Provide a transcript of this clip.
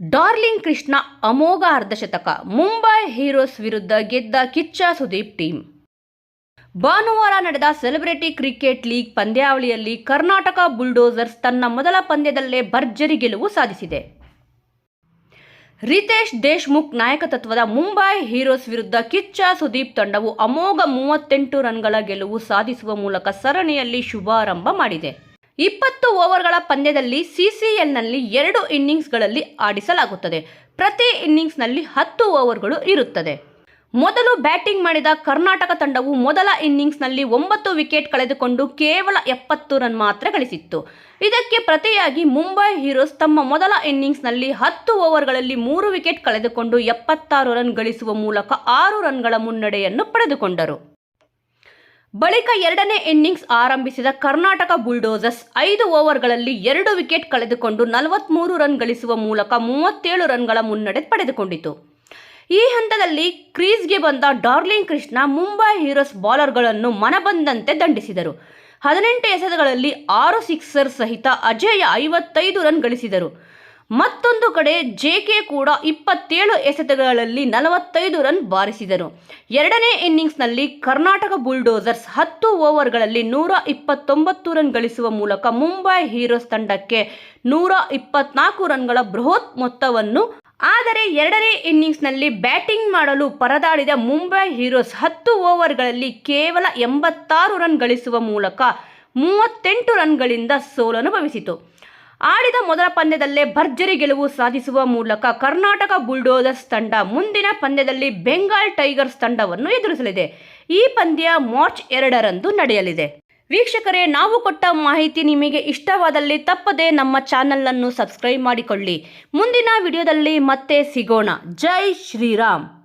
Darling Krishna ಅಮೋಘ ಅರ್ಧಶತಕ Mumbai heroes ವಿರುದ್ಧ ಗೆದ್ದ ಕಿಚ್ಚ ಸುದೀಪ್ ಟೀಮ್ ಭಾನುವಾರ ನಡೆದ ಸೆಲೆಬ್ರಿಟಿ ಕ್ರಿಕೆಟ್ ಲೀಗ್ ಪಂದ್ಯಾವಳಿಯಲ್ಲಿ ಕರ್ನಾಟಕ ಬುಲ್ಡೋಸರ್ಸ್ ತನ್ನ ಮೊದಲ ಪಂದ್ಯದಲ್ಲೇ ಭರ್ಜರಿ ಗೆಲುವು ಸಾಧಿಸಿದೆ. ರಿತೇಶ್ ದೇಶ್ಮುಖ್ ನಾಯಕತ್ವದ ಮುಂಬೈ ಹೀರೋಸ್ ವಿರುದ್ಧ ಕಿಚ್ಚ ಸುದೀಪ್ ತಂಡವು ಅಮೋಘ ಮೂವತ್ತೆಂಟು ರನ್ಗಳ ಗೆಲುವು ಸಾಧಿಸುವ ಮೂಲಕ ಸರಣಿಯಲ್ಲಿ ಶುಭಾರಂಭ ಮಾಡಿದೆ. ಇಪ್ಪತ್ತು ಓವರ್ಗಳ ಪಂದ್ಯದಲ್ಲಿ ಸಿಸಿಎಲ್ನಲ್ಲಿ ಎರಡು ಇನ್ನಿಂಗ್ಸ್ಗಳಲ್ಲಿ ಆಡಿಸಲಾಗುತ್ತದೆ. ಪ್ರತಿ ಇನ್ನಿಂಗ್ಸ್ನಲ್ಲಿ ಹತ್ತು ಓವರ್ಗಳು ಇರುತ್ತದೆ. ಮೊದಲು ಬ್ಯಾಟಿಂಗ್ ಮಾಡಿದ ಕರ್ನಾಟಕ ತಂಡವು ಮೊದಲ ಇನ್ನಿಂಗ್ಸ್ನಲ್ಲಿ ಒಂಬತ್ತು ವಿಕೆಟ್ ಕಳೆದುಕೊಂಡು ಕೇವಲ ಎಪ್ಪತ್ತು ರನ್ ಮಾತ್ರ ಗಳಿಸಿತ್ತು. ಇದಕ್ಕೆ ಪ್ರತಿಯಾಗಿ ಮುಂಬೈ ಹೀರೋಸ್ ತಮ್ಮ ಮೊದಲ ಇನ್ನಿಂಗ್ಸ್ನಲ್ಲಿ ಹತ್ತು ಓವರ್ಗಳಲ್ಲಿ ಮೂರು ವಿಕೆಟ್ ಕಳೆದುಕೊಂಡು ಎಪ್ಪತ್ತಾರು ರನ್ ಗಳಿಸುವ ಮೂಲಕ ಆರು ರನ್ಗಳ ಮುನ್ನಡೆಯನ್ನು ಪಡೆದುಕೊಂಡರು. ಬಳಿಕ ಎರಡನೇ ಇನ್ನಿಂಗ್ಸ್ ಆರಂಭಿಸಿದ ಕರ್ನಾಟಕ ಬುಲ್ಡೋಸರ್ಸ್ ಐದು ಓವರ್ಗಳಲ್ಲಿ ಎರಡು ವಿಕೆಟ್ ಕಳೆದುಕೊಂಡು ನಲವತ್ಮೂರು ರನ್ ಗಳಿಸುವ ಮೂಲಕ ಮೂವತ್ತೇಳು ರನ್ಗಳ ಮುನ್ನಡೆ ಪಡೆದುಕೊಂಡಿತು. ಈ ಹಂತದಲ್ಲಿ ಕ್ರೀಸ್ಗೆ ಬಂದ ಡಾರ್ಲಿಂಗ್ ಕೃಷ್ಣ ಮುಂಬೈ ಹೀರೋಸ್ ಬಾಲರ್ಗಳನ್ನು ಮನಬಂದಂತೆ ದಂಡಿಸಿದರು. ಹದಿನೆಂಟು ಎಸೆತಗಳಲ್ಲಿ ಆರು ಸಿಕ್ಸರ್ ಸಹಿತ ಅಜೇಯ ಐವತ್ತೈದು ರನ್ ಗಳಿಸಿದರು. ಮತ್ತೊಂದು ಕಡೆ ಜೆಕೆ ಕೂಡ ಇಪ್ಪತ್ತೇಳು ಎಸೆತಗಳಲ್ಲಿ ನಲವತ್ತೈದು ರನ್ ಬಾರಿಸಿದರು. ಎರಡನೇ ಇನ್ನಿಂಗ್ಸ್ನಲ್ಲಿ ಕರ್ನಾಟಕ ಬುಲ್ಡೋಸರ್ಸ್ ಹತ್ತು ಓವರ್ಗಳಲ್ಲಿ ನೂರ ಇಪ್ಪತ್ತೊಂಬತ್ತು ರನ್ ಗಳಿಸುವ ಮೂಲಕ ಮುಂಬೈ ಹೀರೋಸ್ ತಂಡಕ್ಕೆ ನೂರ ಇಪ್ಪತ್ನಾಲ್ಕು ರನ್ಗಳ ಬೃಹತ್ ಮೊತ್ತವನ್ನು, ಆದರೆ ಎರಡನೇ ಇನ್ನಿಂಗ್ಸ್ನಲ್ಲಿ ಬ್ಯಾಟಿಂಗ್ ಮಾಡಲು ಪರದಾಡಿದ ಮುಂಬೈ ಹೀರೋಸ್ ಹತ್ತು ಓವರ್ಗಳಲ್ಲಿ ಕೇವಲ ಎಂಬತ್ತಾರು ರನ್ ಗಳಿಸುವ ಮೂಲಕ ಮೂವತ್ತೆಂಟು ರನ್ಗಳಿಂದ ಸೋಲನುಭವಿಸಿತು. ಆಡಿದ ಮೊದಲ ಪಂದ್ಯದಲ್ಲೇ ಭರ್ಜರಿ ಗೆಲುವು ಸಾಧಿಸುವ ಮೂಲಕ ಕರ್ನಾಟಕ ಬುಲ್ಡೋಸರ್ಸ್ ತಂಡ ಮುಂದಿನ ಪಂದ್ಯದಲ್ಲಿ ಬೆಂಗಾಲ್ ಟೈಗರ್ಸ್ ತಂಡವನ್ನು ಎದುರಿಸಲಿದೆ. ಈ ಪಂದ್ಯ ಮಾರ್ಚ್ ಎರಡರಂದು ನಡೆಯಲಿದೆ. ವೀಕ್ಷಕರೇ, ನಾವು ಕೊಟ್ಟ ಮಾಹಿತಿ ನಿಮಗೆ ಇಷ್ಟವಾದಲ್ಲಿ ತಪ್ಪದೆ ನಮ್ಮ ಚಾನಲನ್ನು ಸಬ್ಸ್ಕ್ರೈಬ್ ಮಾಡಿಕೊಳ್ಳಿ. ಮುಂದಿನ ವಿಡಿಯೋದಲ್ಲಿ ಮತ್ತೆ ಸಿಗೋಣ. ಜೈ ಶ್ರೀರಾಮ್.